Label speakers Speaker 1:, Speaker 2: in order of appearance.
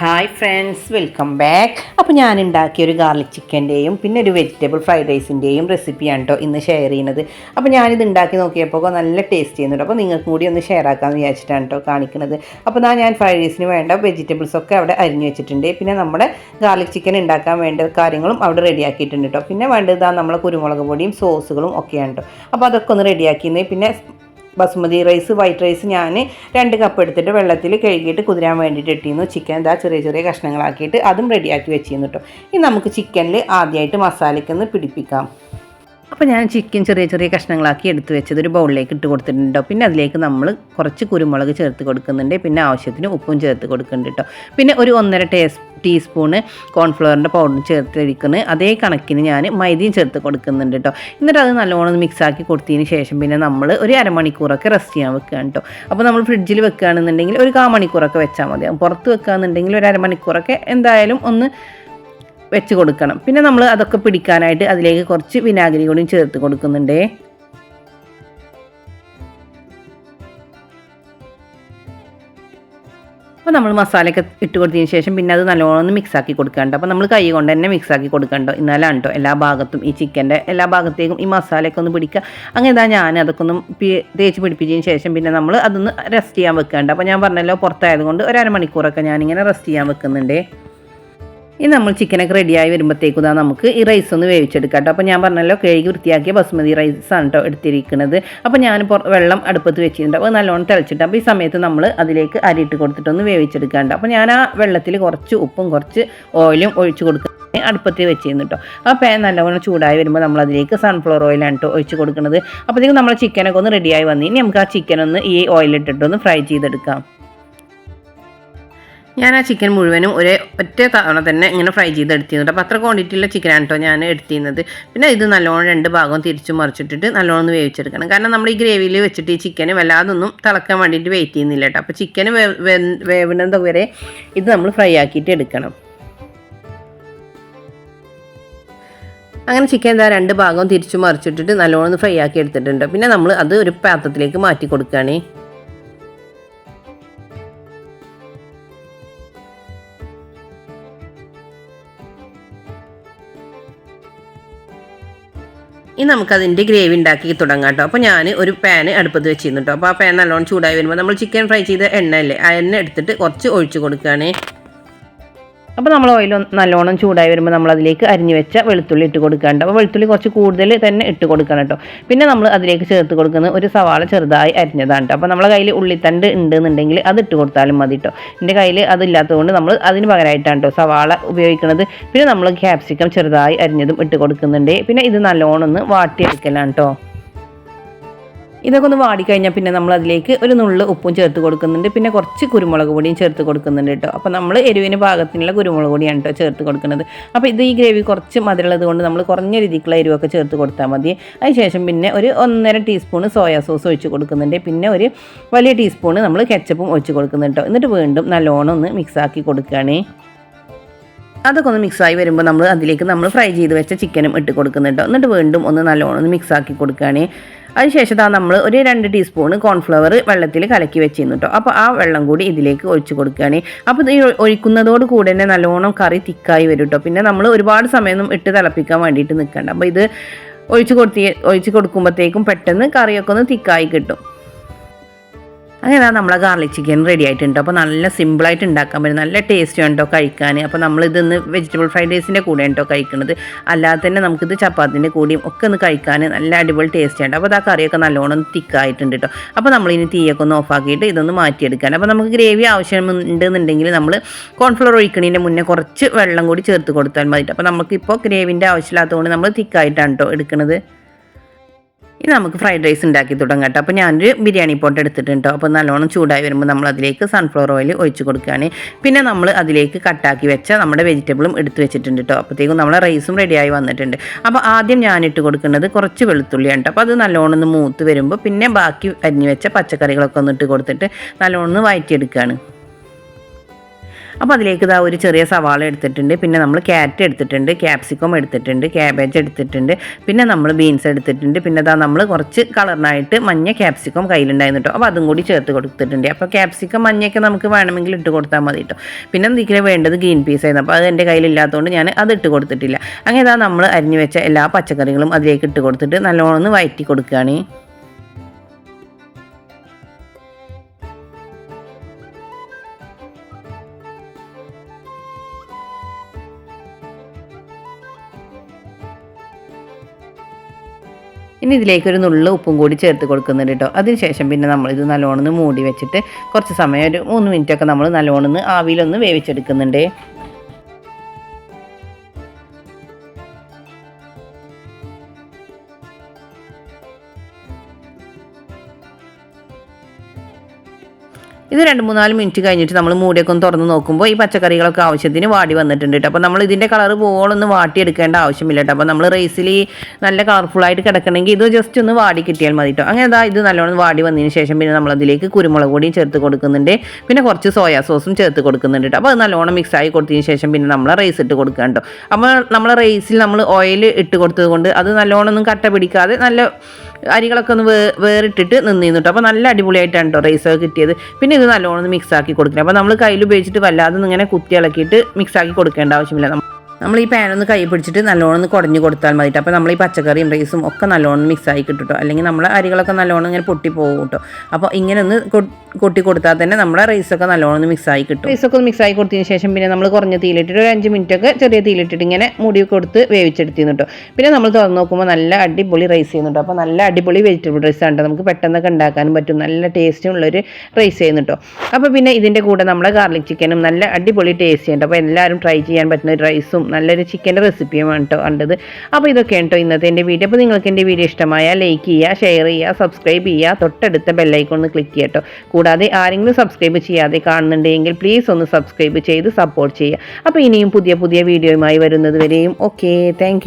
Speaker 1: Hi friends welcome back അപ്പോൾ ഞാൻ ഉണ്ടാക്കിയ ഒരു ഗാർലിക് ചിക്കന്റെയും പിന്നെ ഒരു വെജിറ്റബിൾ ഫ്രൈഡ് റൈസിന്റെയും റെസിപ്പിയാണ് കേട്ടോ ഇന്ന് ഷെയർ ചെയ്യുന്നത്. അപ്പോൾ ഞാനിത് ഉണ്ടാക്കി നോക്കിയപ്പോൾ നല്ല ടേസ്റ്റ് ചെയ്യുന്നുണ്ട്. അപ്പോൾ നിങ്ങൾക്കും കൂടി ഒന്ന് ഷെയർ ആക്കാമെന്ന് വിചാരിച്ചിട്ടാണ് കേട്ടോ കാണിക്കുന്നത് അപ്പോൾ ഞാൻ ഞാൻ ഫ്രൈഡ് റൈസിന് വേണ്ട വെജിറ്റബിൾസ് ഒക്കെ അവിടെ അരിഞ്ഞു വെച്ചിട്ടുണ്ട്. പിന്നെ നമ്മുടെ ഗാർലിക് ചിക്കൻ ഉണ്ടാക്കാൻ വേണ്ട കാര്യങ്ങളും അവിടെ റെഡിയാക്കിയിട്ടുണ്ട് കേട്ടോ പിന്നെ വേണ്ടത് നമ്മൾ കുരുമുളക് പൊടിയും സോസുകളും ഒക്കെയാണ് കേട്ടോ അപ്പോൾ അതൊക്കെ ഒന്ന് റെഡിയാക്കിയിരുന്നേ പിന്നെ ബസുമതി റൈസ് വൈറ്റ് റൈസ് ഞാൻ രണ്ട് കപ്പ് എടുത്തിട്ട് വെള്ളത്തിൽ കഴുകിയിട്ട് കുതിരാൻ വേണ്ടിയിട്ട് ഇട്ടിരുന്നു. ചിക്കൻ ഇതാ ചെറിയ ചെറിയ കഷ്ണങ്ങളാക്കിയിട്ട് അതും റെഡിയാക്കി വെച്ചിരുന്നു കേട്ടോ ഇനി നമുക്ക് ചിക്കനിൽ ആദ്യമായിട്ട് മസാലയ്ക്കൊന്ന് പിടിപ്പിക്കാം. അപ്പോൾ ഞാൻ ചിക്കൻ ചെറിയ ചെറിയ കഷ്ണങ്ങളാക്കി എടുത്ത് വെച്ചത് ഒരു ബൗളിലേക്ക് ഇട്ട് കൊടുത്തിട്ടുണ്ടോ പിന്നെ അതിലേക്ക് നമ്മൾ കുറച്ച് കുരുമുളക് ചേർത്ത് കൊടുക്കുന്നുണ്ട്. പിന്നെ ആവശ്യത്തിന് ഉപ്പും ചേർത്ത് കൊടുക്കുന്നുണ്ട് കേട്ടോ പിന്നെ ഒരു ഒന്നര ടേസ് ടീസ്പൂണ് കോൺഫ്ലവറിന്റെ പൗഡർ ചേർത്തിരിക്കുന്നത് അതേ കണക്കിന് ഞാൻ മൈദയും ചേർത്ത് കൊടുക്കുന്നുണ്ട് കേട്ടോ. എന്നിട്ട് അത് നല്ലോണം മിക്സ് ആക്കി കൊടുത്തതിന് ശേഷം പിന്നെ നമ്മൾ ഒരു അരമണിക്കൂറൊക്കെ റെസ്റ്റ് ചെയ്യാൻ വെക്കുകയാണ് കേട്ടോ. അപ്പോൾ നമ്മൾ ഫ്രിഡ്ജിൽ വെക്കുകയാണെന്നുണ്ടെങ്കിൽ ഒരു കാ മണിക്കൂറൊക്കെ വെച്ചാൽ മതി പുറത്ത് വെക്കുകയാണെന്നുണ്ടെങ്കിൽ ഒരു അരമണിക്കൂറൊക്കെ എന്തായാലും ഒന്ന് വെച്ച് കൊടുക്കണം. പിന്നെ നമ്മൾ അതൊക്കെ പിടിക്കാനായിട്ട് അതിലേക്ക് കുറച്ച് വിനാഗിരി കൂടിയും ചേർത്ത് കൊടുക്കുന്നുണ്ടേ. അപ്പോൾ നമ്മൾ മസാലയൊക്കെ ഇട്ട് കൊടുത്തതിന് ശേഷം പിന്നെ അത് നല്ലോണം ഒന്ന് മിക്സ് ആക്കി കൊടുക്കണ്ട. അപ്പോൾ നമ്മൾ കൈ കൊണ്ട് തന്നെ മിക്സ് ആക്കി കൊടുക്കണ്ടോ? എന്നാലാണ് കേട്ടോ എല്ലാ ഭാഗത്തും ഈ ചിക്കന്റെ എല്ലാ ഭാഗത്തേക്കും ഈ മസാലയൊക്കെ ഒന്ന് പിടിക്കുക അങ്ങനെ ഇതാ ഞാൻ അതൊക്കെ ഒന്ന് തേച്ച് പിടിപ്പിച്ചതിന് ശേഷം പിന്നെ നമ്മൾ അതൊന്ന് റെസ്റ്റ് ചെയ്യാൻ വെക്കേണ്ട. അപ്പോൾ ഞാൻ പറഞ്ഞല്ലോ പുറത്തായതുകൊണ്ട് ഒരു അരമണിക്കൂറൊക്കെ ഞാനിങ്ങനെ റെസ്റ്റ് ചെയ്യാൻ വെക്കുന്നുണ്ടേ. ഇനി നമ്മൾ ചിക്കനൊക്കെ റെഡിയായി വരുമ്പോഴത്തേക്കും ഇതാ നമുക്ക് ഈ റൈസ് ഒന്ന് വേവിച്ചെടുക്കാം കേട്ടോ അപ്പോൾ ഞാൻ പറഞ്ഞല്ലോ കഴുകി വൃത്തിയാക്കിയ ബസ്മതി റൈസ് ആണ് കേട്ടോ എടുത്തിരിക്കുന്നത്. അപ്പോൾ ഞാൻ വെള്ളം അടുപ്പത്ത് വെച്ചിട്ടുണ്ട്. അപ്പോൾ നല്ലോണം തിളച്ചിട്ട് അപ്പോൾ ഈ സമയത്ത് നമ്മൾ അതിലേക്ക് അരിയിട്ട് കൊടുത്തിട്ടൊന്ന് വേവിച്ചെടുക്കാണ്ട് അപ്പോൾ ഞാൻ ആ വെള്ളത്തിൽ കുറച്ച് ഉപ്പും കുറച്ച് ഓയിലും ഒഴിച്ച് കൊടുക്കുക അടുപ്പത്ത് വെച്ചിരുന്നു കേട്ടോ അപ്പോൾ പാൻ നല്ലവണ്ണം ചൂടായി വരുമ്പോൾ നമ്മൾ അതിലേക്ക് സൺഫ്ലവർ ഓയിലാണ് കേട്ടോ ഒഴിച്ച് കൊടുക്കുന്നത്. അപ്പോഴത്തേക്കും നമ്മൾ ചിക്കനൊക്കെ ഒന്ന് റെഡിയായി വന്നു. ഇനി നമുക്ക് ആ ചിക്കൻ ഒന്ന് ഈ ഓയിലിട്ടിട്ടൊന്ന് ഫ്രൈ ചെയ്തെടുക്കാം. ഞാൻ ആ ചിക്കൻ മുഴുവനും ഒരേ ഒറ്റ തവണ തന്നെ ഇങ്ങനെ ഫ്രൈ ചെയ്ത് എടുത്തിരുന്നു അപ്പോൾ അത്ര ക്വാണ്ടിറ്റിയുള്ള ചിക്കനാണ് കേട്ടോ ഞാൻ എടുത്തിരുന്നത്. പിന്നെ ഇത് നല്ലോണം രണ്ട് ഭാഗവും തിരിച്ചു മറിച്ചിട്ടിട്ട് നല്ലോണം വേവിച്ചെടുക്കണം. കാരണം നമ്മൾ ഈ ഗ്രേവിയിൽ വെച്ചിട്ട് ഈ ചിക്കന് വല്ലാതൊന്നും തിളക്കാൻ വേണ്ടിയിട്ട് വെയിറ്റ് ചെയ്യുന്നില്ല കേട്ടോ അപ്പോൾ ചിക്കന് വേവുന്നത് വരെ ഇത് നമ്മൾ ഫ്രൈ ആക്കിയിട്ട് എടുക്കണം. അങ്ങനെ ചിക്കൻ എന്താ രണ്ട് ഭാഗവും തിരിച്ചു മറിച്ചിട്ടിട്ട് നല്ലോണം ഫ്രൈ ആക്കി എടുത്തിട്ടുണ്ട് പിന്നെ നമ്മൾ അത് ഒരു പാത്രത്തിലേക്ക് മാറ്റി കൊടുക്കുകയാണേ ഇനി നമുക്കതിന്റെ ഗ്രേവി ഉണ്ടാക്കി തുടങ്ങാം കേട്ടോ അപ്പോൾ ഞാൻ ഒരു പാന് അടുപ്പത്ത് വെച്ചിരുന്നു കേട്ടോ അപ്പോൾ ആ പാൻ നല്ലോണം ചൂടായി വരുമ്പോൾ നമ്മൾ ചിക്കൻ ഫ്രൈ ചെയ്ത എണ്ണ അല്ലേ ആ എണ്ണ എടുത്തിട്ട് കുറച്ച് ഒഴിച്ച് കൊടുക്കുകയാണ്. അപ്പോൾ നമ്മൾ ഓയിൽ നല്ലോണം ചൂടായി വരുമ്പോൾ നമ്മൾ അതിലേക്ക് അരിഞ്ഞു വെച്ച വെളുത്തുള്ളി ഇട്ട് കൊടുക്കാണ്ട്. അപ്പോൾ വെളുത്തുള്ളി കുറച്ച് കൂടുതൽ തന്നെ ഇട്ട് കൊടുക്കണം കേട്ടോ പിന്നെ നമ്മൾ അതിലേക്ക് ചേർത്ത് കൊടുക്കുന്ന ഒരു സവാള ചെറുതായി അരിഞ്ഞതാണ് അപ്പോൾ നമ്മളെ കയ്യിൽ ഉള്ളിത്തണ്ട് ഉണ്ടെന്നുണ്ടെങ്കിൽ അത് ഇട്ട് കൊടുത്താലും മതി കേട്ടോ എന്റെ കയ്യിൽ അതില്ലാത്തതുകൊണ്ട് നമ്മൾ അതിന് പകരമായിട്ടാണ് കേട്ടോ സവാള ഉപയോഗിക്കുന്നത്. പിന്നെ നമ്മൾ ക്യാപ്സിക്കം ചെറുതായി അരിഞ്ഞതും ഇട്ട് കൊടുക്കുന്നുണ്ട്. പിന്നെ ഇത് നല്ലോണം ഒന്ന് വാട്ടിയെടുക്കലാണ് കേട്ടോ ഇതൊക്കെ ഒന്ന് വാടിക്കഴിഞ്ഞാൽ പിന്നെ നമ്മൾ അതിലേക്ക് ഒരു നുള്ള് ഉപ്പും ചേർത്ത് കൊടുക്കുന്നുണ്ട്. പിന്നെ കുറച്ച് കുരുമുളക് പൊടിയും ചേർത്ത് കൊടുക്കുന്നുണ്ട് കേട്ടോ. അപ്പോൾ നമ്മൾ എരിവിന് പാകത്തിനുള്ള കുരുമുളക് പൊടിയാണ് കേട്ടോ ചേർത്ത് കൊടുക്കുന്നത്. അപ്പോൾ ഇത് ഈ ഗ്രേവി കുറച്ച് മധുരമുള്ളത് കൊണ്ട് നമ്മൾ കുറഞ്ഞ രീതിക്കുള്ള എരിവൊക്കെ ചേർത്ത് കൊടുത്താൽ മതി. അതിനുശേഷം പിന്നെ ഒരു ഒന്നര ടീസ്പൂൺ സോയാ സോസ് ഒഴിച്ച് കൊടുക്കുന്നുണ്ട്. പിന്നെ ഒരു വലിയ ടീസ്പൂൺ നമ്മൾ കെച്ചപ്പും ഒഴിച്ച് കൊടുക്കുന്നുണ്ട് കേട്ടോ. എന്നിട്ട് വീണ്ടും നല്ലോണം ഒന്ന് മിക്സാക്കി കൊടുക്കുകയാണ് അതൊക്കെ ഒന്ന് മിക്സായി വരുമ്പോൾ നമ്മൾ അതിലേക്ക് നമ്മൾ ഫ്രൈ ചെയ്ത് വെച്ച ചിക്കനും ഇട്ട് കൊടുക്കുന്നുണ്ട് എന്നിട്ട് വീണ്ടും ഒന്ന് നല്ലോണം ഒന്ന് മിക്സാക്കി കൊടുക്കുകയാണ് അതിനുശേഷം ദാ നമ്മൾ ഒരു രണ്ട് ടീസ്പൂൺ കോൺഫ്ലവർ വെള്ളത്തിൽ കലക്കി വെച്ചിരുന്നു കേട്ടോ അപ്പോൾ ആ വെള്ളം കൂടി ഇതിലേക്ക് ഒഴിച്ചു കൊടുക്കുകയാണ്. അപ്പോൾ ഈ ഒഴിക്കുന്നതോട് കൂടെ തന്നെ നല്ലോണം കറി തിക്കായി വരും കേട്ടോ പിന്നെ നമ്മൾ ഒരുപാട് സമയമൊന്നും ഇട്ട് തിളപ്പിക്കാൻ വേണ്ടിയിട്ട് നിൽക്കണ്ട അപ്പോൾ ഇത് ഒഴിച്ച് കൊടുത്തി ഒഴിച്ച് കൊടുക്കുമ്പോഴത്തേക്കും പെട്ടെന്ന് കറിയൊക്കെ ഒന്ന് തിക്കായി കിട്ടും. അങ്ങനെ നമ്മളെ ഗാർലിക് ചിക്കൻ റെഡി ആയിട്ടുണ്ട്. അപ്പോൾ നല്ല സിമ്പിളായിട്ട് ഉണ്ടാക്കാൻ പറ്റും. നല്ല ടേസ്റ്റ് ഉണ്ടോ കഴിക്കാൻ. അപ്പോൾ നമ്മൾ ഇതൊന്ന് വെജിറ്റബിൾ ഫ്രൈഡ് റൈസിന്റെ കൂടെ ഉണ്ടോ കഴിക്കുന്നത് അല്ലാതെ തന്നെ നമുക്കിത് ചപ്പാത്തിന്റെ കൂടിയും ഒക്കെ ഒന്ന് കഴിക്കാൻ നല്ല അടിപൊളി ടേസ്റ്റ് ഉണ്ട് അപ്പോൾ ആ കറിയൊക്കെ നല്ലോണം തിക്കായിട്ടുണ്ട് കേട്ടോ അപ്പോൾ നമ്മളിനി തീയൊക്കെ ഒന്ന് ഓഫാക്കിയിട്ട് ഇതൊന്ന് മാറ്റിയെടുക്കാൻ. അപ്പോൾ നമുക്ക് ഗ്രേവി ആവശ്യമുണ്ടെന്നുണ്ടെങ്കിൽ നമ്മൾ കോൺഫ്ലവർ ഒഴിക്കണതിന്റെ മുന്നേ കുറച്ച് വെള്ളം കൂടി ചേർത്ത് കൊടുത്താൽ മതി അപ്പോൾ നമുക്കിപ്പോൾ ഗ്രേവിന്റെ ആവശ്യമില്ലാത്തതുകൊണ്ട് നമ്മൾ തിക്കായിട്ടാണ് കേട്ടോ എടുക്കുന്നത് ഇനി നമുക്ക് ഫ്രൈഡ് റൈസ് ഉണ്ടാക്കി തുടങ്ങാം കേട്ടോ. അപ്പോൾ ഞാനൊരു ബിരിയാണി പോട്ട് എടുത്തിട്ടുണ്ട് അപ്പോൾ നല്ലോണം ചൂടായി വരുമ്പോൾ നമ്മൾ അതിലേക്ക് സൺഫ്ലവർ ഓയിൽ ഒഴിച്ച് കൊടുക്കുകയാണ്. പിന്നെ നമ്മൾ അതിലേക്ക് കട്ടാക്കി വെച്ച നമ്മുടെ വെജിറ്റബിളും എടുത്ത് വെച്ചിട്ടുണ്ട് കേട്ടോ അപ്പോഴത്തേക്കും നമ്മുടെ റൈസും റെഡിയായി വന്നിട്ടുണ്ട്. അപ്പോൾ ആദ്യം ഞാൻ ഇട്ട് കൊടുക്കുന്നത് കുറച്ച് വെളുത്തുള്ളിയാണ് കേട്ടോ അപ്പോൾ അത് നല്ലോണം ഒന്ന് മൂത്ത് വരുമ്പോൾ പിന്നെ ബാക്കി അരിഞ്ഞ് വെച്ച പച്ചക്കറികളൊക്കെ ഒന്ന് ഇട്ട് കൊടുത്തിട്ട് നല്ലോണം വഴറ്റിയെടുക്കുകയാണ് അപ്പോൾ അതിലേക്ക് ഇതാ ഒരു ചെറിയ സവാള എടുത്തിട്ടുണ്ട്. പിന്നെ നമ്മൾ ക്യാരറ്റ് എടുത്തിട്ടുണ്ട് ക്യാപ്സിക്കം എടുത്തിട്ടുണ്ട് ക്യാബേജ് എടുത്തിട്ടുണ്ട് പിന്നെ നമ്മൾ ബീൻസ് എടുത്തിട്ടുണ്ട്. പിന്നെ ഇതാ നമ്മൾ കുറച്ച് കളറിനായിട്ട് മഞ്ഞ ക്യാപ്സിക്കം കയ്യിലുണ്ടായിരുന്നു കേട്ടോ അപ്പോൾ അതും കൂടി ചേർത്ത് കൊടുത്തിട്ടുണ്ട്. അപ്പോൾ ക്യാപ്സിക്കം മഞ്ഞയൊക്കെ നമുക്ക് വേണമെങ്കിൽ ഇട്ട് കൊടുത്താൽ മതി കേട്ടോ പിന്നെ എന്തെങ്കിലും വേണ്ടത് ഗ്രീൻ പീസ് ആയിരുന്നു. അപ്പോൾ അത് എന്റെ കയ്യിലില്ലാത്തതുകൊണ്ട് ഞാൻ അത് ഇട്ട് കൊടുത്തിട്ടില്ല. അങ്ങനെ ഇതാ നമ്മൾ അരിഞ്ഞു വെച്ച എല്ലാ പച്ചക്കറികളും അതിലേക്ക് ഇട്ട് കൊടുത്തിട്ട് നല്ലോണം ഒന്ന് വയറ്റി കൊടുക്കുകയാണ് ഇനി ഇതിലേക്ക് ഒരു നുള്ള ഉപ്പും കൂടി ചേർത്ത് കൊടുക്കുന്നുണ്ട് കേട്ടോ. അതിനുശേഷം പിന്നെ നമ്മൾ ഇത് നല്ലോണം മൂടി വെച്ചിട്ട് കുറച്ച് സമയം ഒരു മൂന്ന് മിനിറ്റൊക്കെ നമ്മൾ നല്ലോണം ആവിയിലൊന്ന് വേവിച്ചെടുക്കുന്നുണ്ട്. ഇത് രണ്ട് മൂന്നാൽ മിനിറ്റ് കഴിഞ്ഞിട്ട് നമ്മൾ മൂടിയൊക്കെ ഒന്ന് തുറന്ന് നോക്കുമ്പോൾ ഈ പച്ചക്കറികളൊക്കെ ആവശ്യത്തിന് വാടി വന്നിട്ടുണ്ട് കേട്ടോ. അപ്പോൾ നമ്മൾ ഇതിന്റെ കളർ പോകണമെന്ന് വാട്ടിയെടുക്കേണ്ട ആവശ്യമില്ല കേട്ടോ. അപ്പോൾ നമ്മൾ റൈസിൽ നല്ല കളർഫുള്ളായിട്ട് കിടക്കണമെങ്കിൽ ഇത് ജസ്റ്റ് ഒന്ന് വാടി കിട്ടിയാൽ മതി കേട്ടോ. അങ്ങനെ അതാ ഇത് നല്ലോണം വാടി വന്നതിന് ശേഷം പിന്നെ നമ്മൾ അതിലേക്ക് കുരുമുളക് പൊടിയും ചേർത്ത് കൊടുക്കുന്നുണ്ട്. പിന്നെ കുറച്ച് സോയാ സോസും ചേർത്ത് കൊടുക്കുന്നുണ്ട് കേട്ടോ. അപ്പോൾ അത് നല്ലോണം മിക്സ് ആയി കൊടുത്തതിന് ശേഷം പിന്നെ നമ്മൾ റൈസ് ഇട്ട് കൊടുക്കുക കേട്ടോ. അപ്പോൾ നമ്മൾ റൈസിൽ നമ്മൾ ഓയിൽ ഇട്ട് കൊടുത്തത് കൊണ്ട് അത് നല്ലോണം ഒന്നും കട്ട പിടിക്കാതെ നല്ല അരികളൊക്കെ ഒന്ന് വേ വേറിട്ടിട്ട് നിന്നിരുന്നു അപ്പോൾ നല്ല അടിപൊളിയായിട്ടാണ് കേട്ടോ റൈസൊക്കെ കിട്ടിയത്. പിന്നെ ഇത് നല്ലോണം മിക്സ് ആക്കി കൊടുക്കണം. അപ്പോൾ നമ്മൾ കയ്യിൽ ഉപയോഗിച്ചിട്ട് വല്ലാതെ ഇങ്ങനെ കുത്തി ഇളക്കിയിട്ട് മിക്സ് ആക്കി കൊടുക്കേണ്ട ആവശ്യമില്ല. നമ്മൾ ഈ പാൻ ഒന്ന് കൈ പിടിച്ചിട്ട് നല്ലോണം ഒന്ന് കുടഞ്ഞു കൊടുത്താൽ മതി അപ്പോൾ നമ്മൾ ഈ പച്ചക്കറിയും റൈസും ഒക്കെ നല്ലോണം മിക്സ് ആയി കിട്ടും അല്ലെങ്കിൽ നമ്മളെ അരികളൊക്കെ നല്ലോണം ഇങ്ങനെ പൊട്ടി പോകും കേട്ടോ അപ്പോൾ ഇങ്ങനെ ഒന്ന് കൊട്ടി കൊടുത്താൽ തന്നെ നമ്മുടെ റൈസൊക്കെ നല്ലോണം ഒന്ന് മിക്സ് ആയി കിട്ടും. റൈസൊക്കെ ഒന്ന് മിക്സ് ആയി കൊടുത്തതിന് ശേഷം പിന്നെ നമ്മൾ കുറഞ്ഞ തീയിലിട്ടിട്ട് ഒരു അഞ്ച് മിനിറ്റ് ഒക്കെ ചെറിയ തീയിലിട്ടിട്ട് ഇങ്ങനെ മുടി കൊടുത്ത് വേവിച്ചെടുത്തിരുന്നു കേട്ടോ പിന്നെ നമ്മൾ തുറന്ന് നോക്കുമ്പോൾ നല്ല അടിപൊളി റൈസ് ചെയ്യുന്നുണ്ട് അപ്പോൾ നല്ല അടിപൊളി വെജിറ്റബിൾ റൈസ് ആണ് നമുക്ക് പെട്ടെന്നൊക്കെ ഉണ്ടാക്കാനും പറ്റും. നല്ല ടേസ്റ്റും ഉള്ളൊരു റൈസ് ചെയ്യുന്നു കേട്ടോ അപ്പോൾ പിന്നെ ഇതിന്റെ കൂടെ നമ്മുടെ ഗാർലിക് ചിക്കനും നല്ല അടിപൊളി ടേസ്റ്റ് ഉണ്ട് അപ്പോൾ എല്ലാവരും ട്രൈ ചെയ്യാൻ പറ്റുന്ന ഒരു റൈസും നല്ലൊരു ചിക്കന്റെ റെസിപ്പിയുമാണ് കേട്ടോ കണ്ടത്. അപ്പോൾ ഇതൊക്കെയാണ് കേട്ടോ ഇന്നത്തെ എന്റെ വീഡിയോ. അപ്പോൾ നിങ്ങൾക്ക് എന്റെ വീഡിയോ ഇഷ്ടമായാൽ ലൈക്ക് ചെയ്യുക ഷെയർ ചെയ്യുക സബ്സ്ക്രൈബ് ചെയ്യുക തൊട്ടടുത്ത ബെല്ലൈക്കൺ ഒന്ന് ക്ലിക്ക് ചെയ്യട്ടോ കൂടാതെ ആരെങ്കിലും സബ്സ്ക്രൈബ് ചെയ്യാതെ കാണുന്നുണ്ടെങ്കിൽ പ്ലീസ് ഒന്ന് സബ്സ്ക്രൈബ് ചെയ്ത് സപ്പോർട്ട് ചെയ്യുക. അപ്പോൾ ഇനിയും പുതിയ പുതിയ വീഡിയോയുമായി വരുന്നത് വരെയും. Okay thank